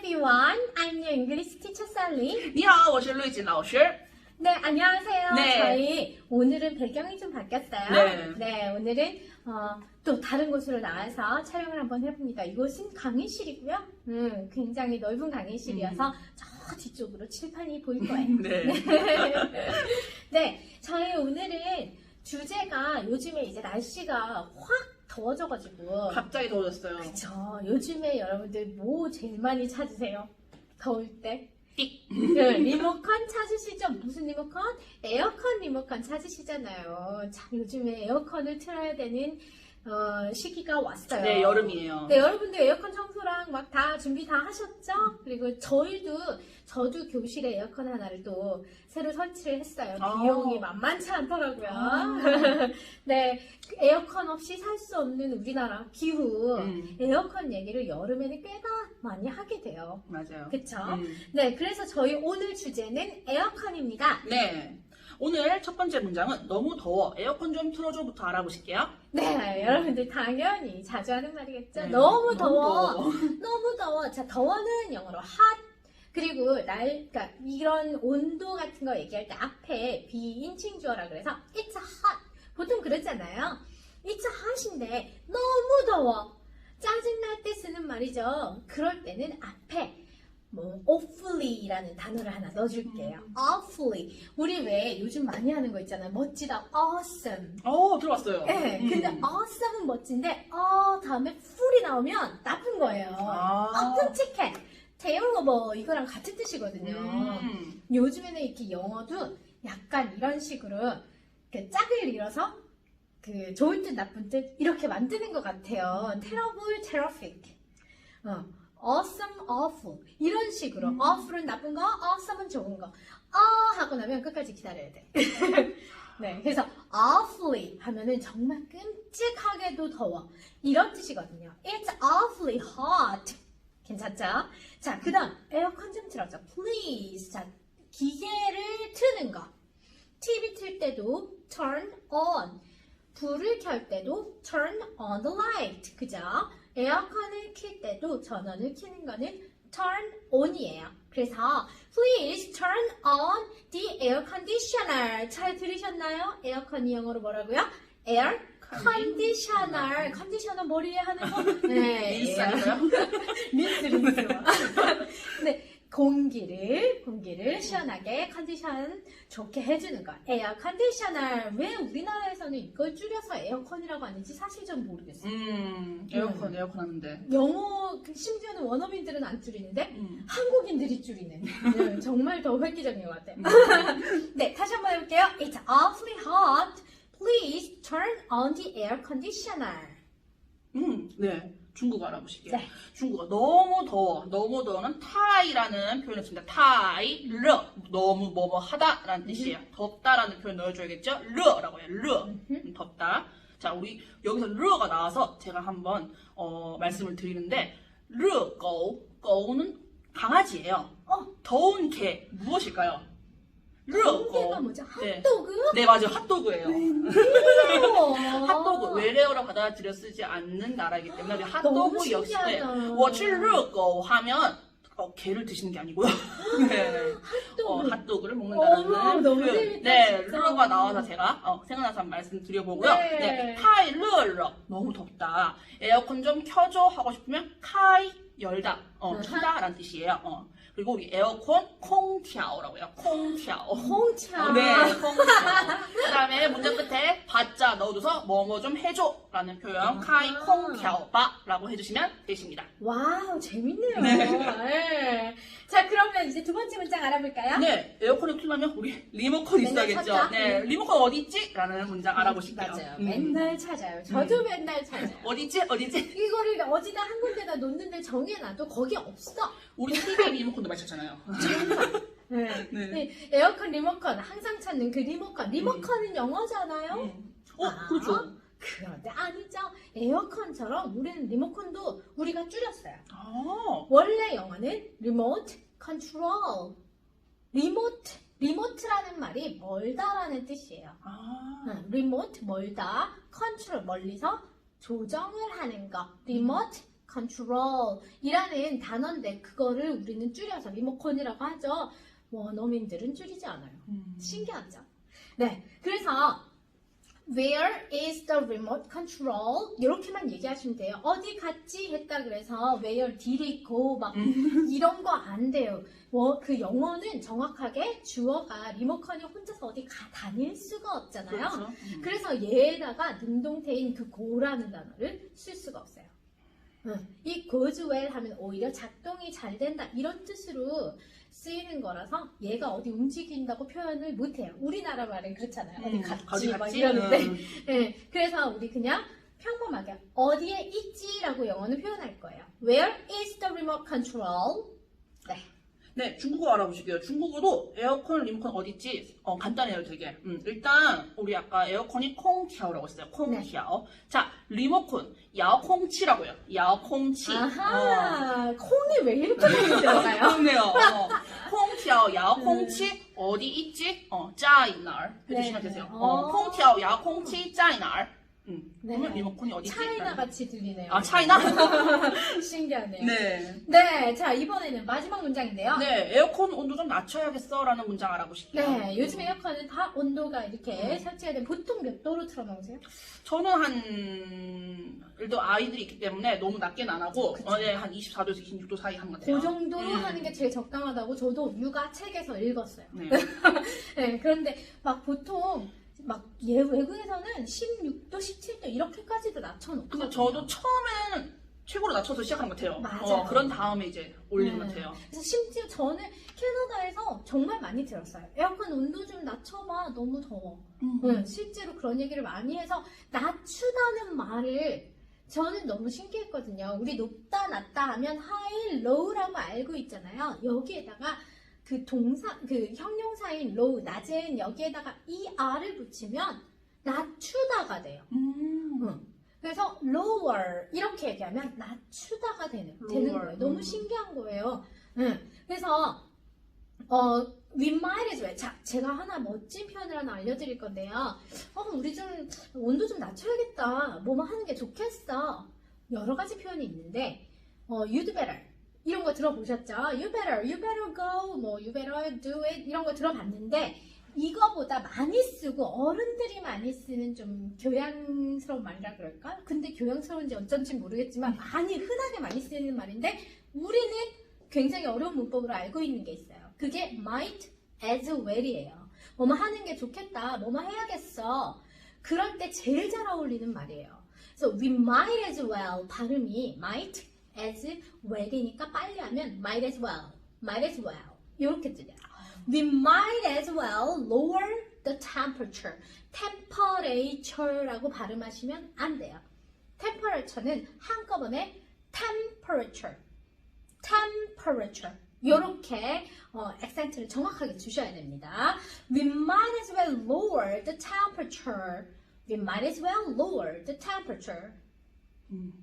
everyone. I'm your English teacher Sally. 你好，我是瑞锦老师。 네, 안녕하세요. 네. 저희 오늘은 배경이 좀 바뀌었어요. 네. 오늘은 어, 또 다른 곳으로 나와서 촬영을 한번 해봅니다. 이곳은 강의실이고요. 음, 굉장히 넓은 강의실이어서 저 뒤쪽으로 칠판이 보일 거예요. 네. 네, 저희 오늘은 주제가 요즘에 이제 날씨가 확 더워져가지고 갑자기 더워졌어요. 그쵸. 요즘에 여러분들 뭐 제일 많이 찾으세요? 더울 때? 띡. 그 리모컨 찾으시죠? 무슨 리모컨? 에어컨 리모컨 찾으시잖아요. 참 요즘에 에어컨을 틀어야 되는 어, 시기가 왔어요. 네, 여름이에요. 네, 여러분들 에어컨 청소랑 막다 준비 다 하셨죠? 그리고 저희도, 저도 교실에 에어컨 하나를 또 새로 설치를 했어요. 아. 비용이 만만치 않더라고요. 아. 네, 그 에어컨 없이 살 수 없는 우리나라 기후. 음, 에어컨 얘기를 여름에는 꽤나 많이 하게 돼요. 맞아요. 그쵸? 음. 네, 그래서 저희 오늘 주제는 에어컨입니다. 네. 오늘 첫 번째 문장은 너무 더워. 에어컨 좀 틀어줘부터 알아보실게요. 네, 여러분들 당연히 자주 하는 말이겠죠. 네, 너무 더워. 더워. 너무 더워. 자, 더워는 영어로 hot. 그리고 날, 그러니까 이런 온도 같은 거 얘기할 때 앞에 비인칭 주어라 그래서 it's hot. 보통 그러잖아요. it's hot인데 너무 더워. 짜증날 때 쓰는 말이죠. 그럴 때는 앞에 뭐 awfully라는 단어를 하나 넣어줄게요. awfully. 우리 왜 요즘 많이 하는 거 있잖아요. 멋지다. awesome. 어, 들어봤어요. 네, 음. 근데 awesome은 멋진데 어 다음에 fully 나오면 나쁜 거예요. 아. 아, 끔찍해. terrible 이거랑 같은 뜻이거든요. 음. 요즘에는 이렇게 영어도 약간 이런 식으로 그 짝을 이뤄서 그 좋은 뜻 나쁜 뜻 이렇게 만드는 것 같아요. terrible, terrific. 어, awesome, awful 이런 식으로 음. awful은 나쁜 거, awesome은 좋은 거. 어 하고 나면 끝까지 기다려야 돼. 네, 그래서 awfully 하면은 정말 끔찍하게도 더워 이런 뜻이거든요. It's awfully hot. 괜찮죠? 자, 그 다음 에어컨 좀 틀어줘. Please. 자, 기계를 트는 거. TV 틀 때도 turn on. 불을 켤 때도 turn on the light. 그죠? 에어컨을 킬 때도 전원을 켜는 거는 turn on이에요. 그래서 please turn on the air conditioner. 잘 들으셨나요? 에어컨이 영어로 뭐라고요? air conditioner. 컨디셔너 머리에 하는 거? 네. 릴스 아닌가요? 린스 린스. 네. 공기를 공기를 시원하게 컨디션 좋게 해주는 거 에어 컨디셔너 왜 우리나라에 서는 이걸 줄여서 에어컨이라고 하는지 사실 좀 모르겠어요 음, 에어컨, 에어컨 하는데. 영어 그 심지어는 원어민들은 안 줄이는데 음. 한국인들이 줄이는 네, 정말 더 획기적인 것 같아요 음. 네 다시 한번 해볼게요 It's awfully hot Please turn on the air conditioner 음, 네. 중국어 알아보실게요. 네. 중국어 너무 더워. 너무 더워는 타이라는 표현을 씁니다. 타이, 르. 너무 뭐뭐 하다라는 뜻이에요. 덥다라는 표현 넣어줘야겠죠? 르라고 해요. 르. 음, 덥다. 자, 우리 여기서 르가 나와서 제가 한번 어, 말씀을 드리는데 르, 거우. 거우는 강아지예요. 어. 더운 개 무엇일까요? 르, 공개가 거우. 뭐죠? 네. 핫도그? 네, 맞아요. 핫도그예요. 웬일이에요? 핫도그 외래어로 받아들여 쓰지 않는 나라이기 때문에 우리 너무 핫도그 역시 네, 신기하다. 我吃热狗 하면 어, 개를 드시는 게 아니고요. 네. 어, 핫도그 핫도그를 어머, 먹는다는 너무 표현. 재밌다, 네, 진짜. 르가 나와서 제가 어, 생각나서 한번 말씀드려보고요. 네. 네, 타이 르르 너무 덥다. 에어컨 좀 켜줘 하고 싶으면 카이 열다, 어, 아하. 키다라는 뜻이에요. 어. 그리고 우리 에어컨 콩티아오라고 해요. 콩티아오. 홍차 네, 그 다음에 문장 끝에 바자 넣어줘서 뭐뭐 좀 해줘라는 표현 카이 콩겨바라고 해주시면 되십니다. 와우 재밌네요 네. 네. 자 그러면 이제 두 번째 문장 알아볼까요? 네, 에어컨을 틀려면 우리 리모컨 맨날 있어야겠죠. 찾자. 네, 리모컨 어디 있지? 라는 문장 알아보실게요. 맞아요 음. 맨날 찾아요 저도 맨날 찾아요 어디 있지? 어디 있지? 이거를 어디다 한 군데다 놓는데 정해놔도 거기 없어 우리 TV 리모컨도 마셨잖아요. 네. 네. 네, 에어컨 리모컨 항상 찾는 그 리모컨 리모컨은 영어잖아요 음. 어, 아. 그렇죠. 그런데 아니죠 에어컨처럼 우리는 리모컨도 우리가 줄였어요 아, 원래 영어는 remote control. 리모트, 리모트라는 말이 멀다라는 뜻이에요. 아, 응, remote 멀다, control 멀리서 조정을 하는 거. remote control이라는 단어인데 그거를 우리는 줄여서 리모컨이라고 하죠. 원어민들은 줄이지 않아요. 음. 신기하죠? 네, 그래서 Where is the remote control? 이렇게만 얘기하시면 돼요. 어디 갔지? 했다 그래서 where did it go? 막 이런 거 안 돼요. 뭐, 그 영어는 정확하게 주어가 리모컨이 혼자서 어디 가 다닐 수가 없잖아요. 그렇죠. 음. 그래서 얘에다가 능동태인 그 go라는 단어를 쓸 수가 없어요. 응. 이 goes well 하면 오히려 작동이 잘 된다 이런 뜻으로 쓰이는 거라서 얘가 어디 움직인다고 표현을 못해요. 우리나라 말은 그렇잖아요. 어디 음, 갔지 어디 막 갔지? 이러는데 음. 네, 그래서 우리 그냥 평범하게 어디에 있지라고 영어는 표현할 거예요. Where is the remote control? 네, 중국어 알아보시게요. 중국어도 에어컨, 리모컨 어디 있지? 어, 간단해요, 되게. 음, 일단 우리 아까 에어컨이 콩티아오라고 했어요. 콩티아오. 자, 리모컨 야오콩치라고 해요. 야오콩치. 어. 아하, 콩이 왜 이렇게 들어가요? 그렇네요. 어. 콩티아오 야오콩치 어디 있지? 어, 짜이날 해주시면 네. 되세요. 어. 어, 콩티아오 야오콩치 짜이날. 음, 네. 그러면 리모컨이 어디? 차이나 같이 들리네요. 아, 차이나? 신기하네요. 네. 네, 자 이번에는 마지막 문장인데요. 네, 에어컨 온도 좀 낮춰야겠어 라는 문장 알아보실게요. 네, 요즘 에어컨은 다 온도가 이렇게 음. 설치가 된 보통 몇 도로 틀어놓으세요? 저는 한, 일도 아이들이 있기 때문에 너무 낮게는 안 하고, 그쵸. 어, 네, 한 24도에서 26도 사이 하는 것 같아요. 그 정도로 음. 하는 게 제일 적당하다고 저도 육아 책에서 읽었어요. 네. 네, 그런데 막 보통 막 예, 외국에서는 16도, 17도 이렇게까지도 낮춰놓고. 근데 저도 처음에는 최고로 낮춰서 시작하는 것 같아요. 맞아요. 어, 그런 다음에 이제 올리는 네. 것 같아요. 그래서 심지어 저는 캐나다에서 정말 많이 들었어요. 에어컨 온도 좀 낮춰봐. 너무 더워. 음. 네, 실제로 그런 얘기를 많이 해서 낮추다는 말을 저는 너무 신기했거든요. 우리 높다, 낮다 하면 high, low라고 알고 있잖아요. 여기에다가 그 동사, 그 형용사인 low, 낮은 여기에다가 er을 붙이면 낮추다가 돼요. 음. 응. 그래서 lower 이렇게 얘기하면 낮추다가 되는, 되는. 거예요. 너무 음. 신기한 거예요. 응. 그래서 어, we might as well. 자, 제가 하나 멋진 표현을 하나 알려드릴 건데요. 어, 우리 좀 온도 좀 낮춰야겠다. 뭐뭐 하는 게 좋겠어. 여러 가지 표현이 있는데, 어, you'd better. 이런 거 들어보셨죠? You better, you better go, 뭐, you better do it. 이런 거 들어봤는데, 이거보다 많이 쓰고 어른들이 많이 쓰는 좀 교양스러운 말이라 그럴까? 근데 교양스러운지 어쩐지 모르겠지만 많이 흔하게 많이 쓰는 말인데 우리는 굉장히 어려운 문법으로 알고 있는 게 있어요. 그게 might as well이에요. 뭐뭐 하는 게 좋겠다. 뭐뭐 해야겠어. 그럴 때 제일 잘 어울리는 말이에요. 그래서 we might as well 발음이 might as well이니까 빨리 하면 might as well, might as well 이렇게 들려요. We might as well lower the temperature. temperature라고 발음하시면 안 돼요. temperature는 한꺼번에 temperature, temperature 이렇게 어, 액센트를 정확하게 주셔야 됩니다. We might as well lower the temperature. We might as well lower the temperature. 음.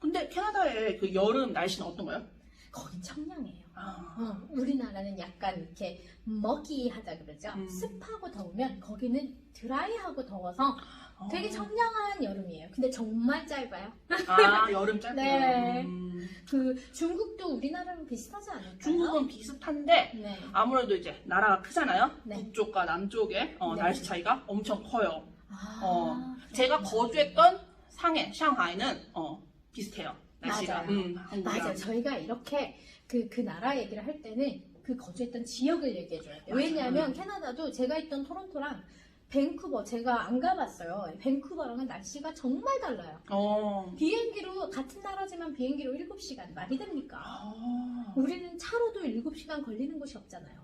근데 캐나다의 그 여름 날씨는 어떤가요? 거긴 청량해요. 아, 어, 우리나라는 약간 이렇게 먹이하다 그러죠. 음. 습하고 더우면 거기는 드라이하고 더워서 어. 되게 청량한 여름이에요. 근데 정말 짧아요. 아, 여름 짧구나. 네. 음. 그 중국도 우리나라랑 비슷하지 않을까요? 중국은 비슷한데 네. 아무래도 이제 나라가 크잖아요. 네. 북쪽과 남쪽의 어, 네. 날씨 차이가 엄청 커요. 아, 어, 제가 거주했던 상해, 샹하이는 어, 비슷해요. 날씨가. 맞아요. 음, 한국이랑. 맞아요. 저희가 이렇게 그, 그 나라 얘기를 할 때는 그 거주했던 지역을 얘기해줘야 돼요. 왜냐하면 캐나다도 제가 있던 토론토랑 밴쿠버 제가 안 가봤어요. 밴쿠버랑은 날씨가 정말 달라요. 어. 비행기로 같은 나라지만 비행기로 7시간 말이 됩니까? 아. 우리는 차로도 7시간 걸리는 곳이 없잖아요.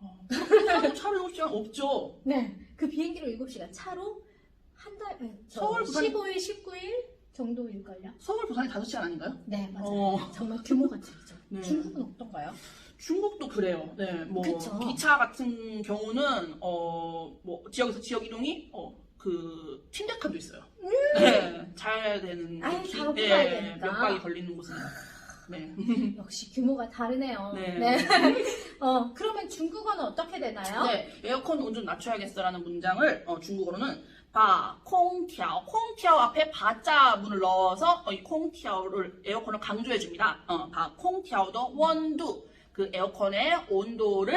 어. 차로 차로 시간 없죠. 네. 그 비행기로 7시간 차로 한 달, 서울, 부산- 15일, 19일 정도일걸요? 서울 부산이 5시간 아닌가요? 네, 맞아요. 어. 정말 규모가 다르죠. 네. 중국은 어떤가요? 중국도 그래요. 네, 뭐 그쵸. 기차 같은 경우는 어 뭐 지역에서 지역 이동이 어 그 침대칸도 있어요. 네, 잘 되는 음. 기- 바로 네, 되니까. 몇 박이 걸리는 곳은 네. 역시 규모가 다르네요. 네. 어, 그러면 중국어는 어떻게 되나요? 네, 에어컨 온좀 낮춰야겠어라는 문장을 어, 중국어로는 바, 콩티ao. 콩티ao 앞에 바자 문을 넣어서 어, 이 콩티ao를 에어컨을 강조해 줍니다. 어, 바, 콩티ao도 원두. 그 에어컨의 온도를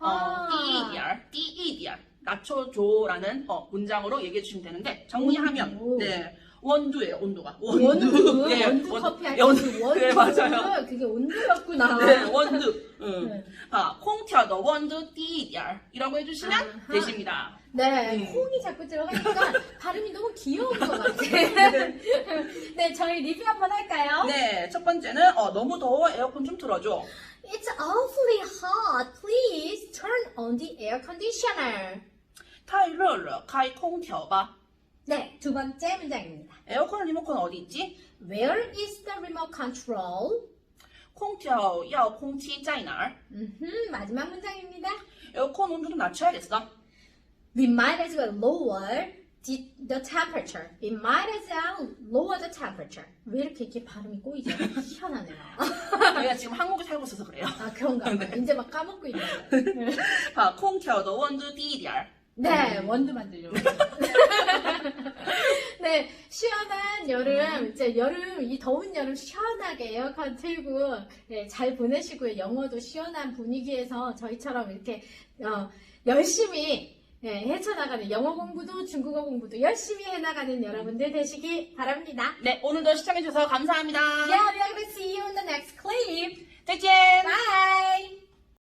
어, 아. 띠이디알, 띠이디알 낮춰줘라는 어, 문장으로 얘기해 주시면 되는데 정리 하면 온도. 네 원두예요 온도가 원두, 예, 원두 원- 커피 할 예, 원- 때 원두. 네, 맞아요. 그게 온두였구나. 네 원두 음. 네. 아 콩티아도 원두 띠이디알이라고 해주시면 아하. 되십니다. 네, 음. 콩이 자꾸 들어가니까 발음이 너무 귀여운 것 같아요. 네, 저희 리뷰 한번 할까요? 네, 첫 번째는 어, 너무 더워 에어컨 좀 틀어줘. It's awfully hot. Please turn on the air conditioner. 太热了,开空调吧. 네, 두 번째 문장입니다. 에어컨 리모컨 어디 있지? Where is the remote control? 空调要空气在哪儿? 음흠, 마지막 문장입니다. 에어컨 온도 좀 낮춰야겠어. we might as well lower the, the temperature. We might as well lower the temperature. 왜 이렇게 이렇게 발음이 꼬이죠? 희한하네요. 내가 지금 한국에 살고 있어서 그래요. 아 그런가 봐요. 네. 이제 막 까먹고 있는 거예요. 자, 콩켜도 원두 띠리알? 네, 원두 만들려고. 네, 시원한 여름, 음. 이제 여름, 이 더운 여름 시원하게 에어컨 틀고, 네, 잘 보내시고요. 영어도 시원한 분위기에서 저희처럼 이렇게, 어, 열심히 네, 헤쳐나가는 영어 공부도 중국어 공부도 열심히 해나가는 여러분들 되시기 바랍니다. 네, 오늘도 시청해주셔서 감사합니다. Yeah, we are gonna see you in the next clip. 再见! Bye!